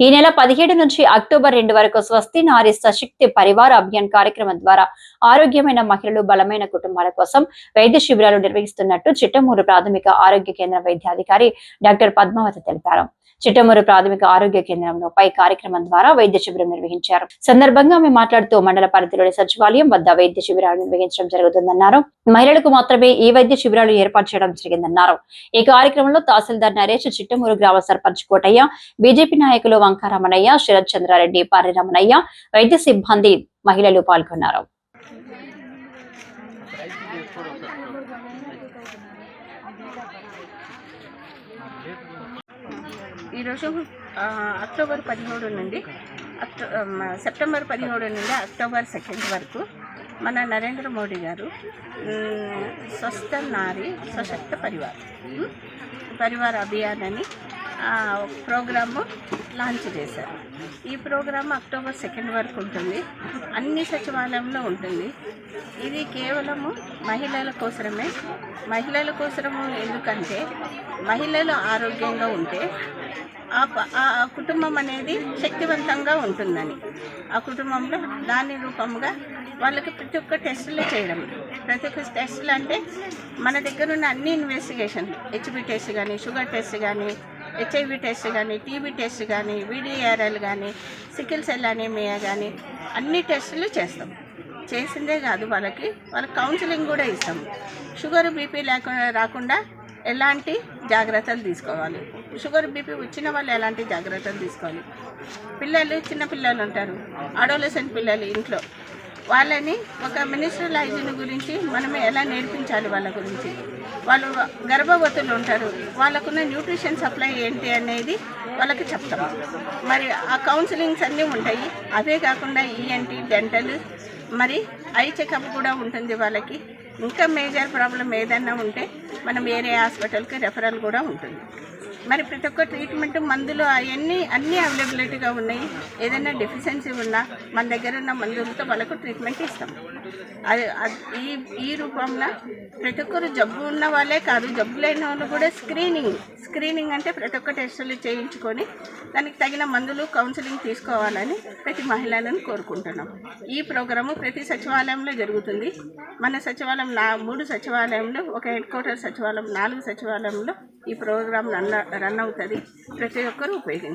ఈ నెల పదిహేడు నుంచి అక్టోబర్ రెండు వరకు స్వస్తి నారి సశక్తి పరివార అభియాన్ కార్యక్రమం ద్వారా ఆరోగ్యమైన మహిళలు బలమైన కుటుంబాల కోసం వైద్య శిబిరాలు నిర్వహిస్తున్నట్టు చిట్టమూరు ప్రాథమిక ఆరోగ్య కేంద్ర వైద్యాధికారి డాక్టర్ పద్మావతి తెలిపారు. చిట్టమూరు ప్రాథమిక ఆరోగ్య కేంద్రంలో పై కార్యక్రమం ద్వారా వైద్య శిబిరం నిర్వహించారు. సందర్భంగా ఆమె మాట్లాడుతూ మండల పరిధిలోని సచివాలయం వద్ద వైద్య శిబిరాలు నిర్వహించడం జరుగుతుందన్నారు. మహిళలకు మాత్రమే ఈ వైద్య శిబిరాలు ఏర్పాటు చేయడం జరిగిందన్నారు. ఈ కార్యక్రమంలో తహసీల్దార్ నరేష్ చిట్టమూరు గ్రామ సర్పంచ్ కోటయ్య బీజేపీ నాయకులు వంకారమణయ్య శరత్ చంద్రారెడ్డి పారి రమణయ్య వైద్య సిబ్బంది మహిళలు పాల్గొన్నారు. ఈరోజు అక్టోబర్ పదిహేడు నుండి అక్టో సెప్టెంబర్ పదిహేడు నుండి అక్టోబర్ సెకండ్ వరకు మన నరేంద్ర మోడీ గారు స్వస్థ నారి సశక్త పరివార్ పరివార్ అభియాన్ అని ప్రోగ్రాము లాంచ్ చేశారు. ఈ ప్రోగ్రామ్ అక్టోబర్ సెకండ్ వరకు ఉంటుంది. అన్ని సచివాలయంలో ఉంటుంది. ఇది కేవలము మహిళల కోసమే మహిళల కోసము ఎందుకంటే మహిళలు ఆరోగ్యంగా ఉంటే ఆ ఆ కుటుంబం అనేది శక్తివంతంగా ఉంటుందని. ఆ కుటుంబంలో దాని రూపంగా వాళ్ళకి ప్రతి ఒక్క టెస్టులు చేయడం. ప్రతి ఒక్క టెస్టులు అంటే మన దగ్గర ఉన్న అన్ని ఇన్వెస్టిగేషన్ హెచ్బి టెస్ట్ కానీ షుగర్ టెస్ట్ కానీ హెచ్ఐవి టెస్ట్ కానీ టీబీ టెస్ట్ కానీ వీడిఆర్ఎల్ కానీ సికిల్ సెల్ అనేమియా కానీ అన్ని టెస్టులు చేస్తాం. చేసిందే కాదు వాళ్ళకి వాళ్ళకి కౌన్సిలింగ్ కూడా ఇస్తాం. షుగర్ బీపీ లేకుండా రాకుండా ఎలాంటి జాగ్రత్తలు తీసుకోవాలి. షుగర్ బీపీ వచ్చిన వాళ్ళు ఎలాంటి జాగ్రత్తలు తీసుకోవాలి. పిల్లలు చిన్న పిల్లలు ఉంటారు అడోలసెంట్ పిల్లలు ఇంట్లో. వాళ్ళని ఒక మినిస్ట్రల్ హైజీన్ గురించి మనం ఎలా నేర్పించాలి వాళ్ళ గురించి? వాళ్ళు గర్భవతులు ఉంటారు. వాళ్ళకున్న న్యూట్రిషన్ సప్లై ఏంటి అనేది వాళ్ళకి చెప్తాము మరి ఆ కౌన్సిలింగ్స్ అన్నీ ఉంటాయి. అవే కాకుండా ఈఎన్టీ డెంటల్ మరి ఐ చెకప్ కూడా ఉంటుంది వాళ్ళకి. ఇంకా మేజర్ ప్రాబ్లం ఏదన్నా ఉంటే మనం వేరే హాస్పిటల్కి రెఫరల్ కూడా ఉంటుంది. మరి ప్రతి ఒక్క ట్రీట్మెంట్ మందులు అవన్నీ అన్నీ అవైలబిలిటీగా ఉన్నాయి. ఏదైనా డెఫిషియన్సీ ఉన్నా మన దగ్గర ఉన్న మందులతో వాళ్ళకు ట్రీట్మెంట్ ఇస్తాం. అది ఈ ఈ రూపంలో ప్రతి ఒక్కరు జబ్బు ఉన్న వాళ్ళే కాదు జబ్బు లేని వాళ్ళు కూడా స్క్రీనింగ్ స్క్రీనింగ్ అంటే ప్రతి ఒక్క టెస్టులు చేయించుకొని దానికి తగిన మందులు కౌన్సిలింగ్ తీసుకోవాలని ప్రతి మహిళలను కోరుకుంటున్నాం. ఈ ప్రోగ్రాము ప్రతి సచివాలయంలో జరుగుతుంది. మన సచివాలయం నా మూడు సచివాలయంలో ఒక హెడ్ క్వార్టర్ సచివాలయం నాలుగు సచివాలయంలో ఈ ప్రోగ్రాం రన్ రన్ అవుతుంది. ప్రతి ఒక్కరూ ఉపయోగించుకోవాలి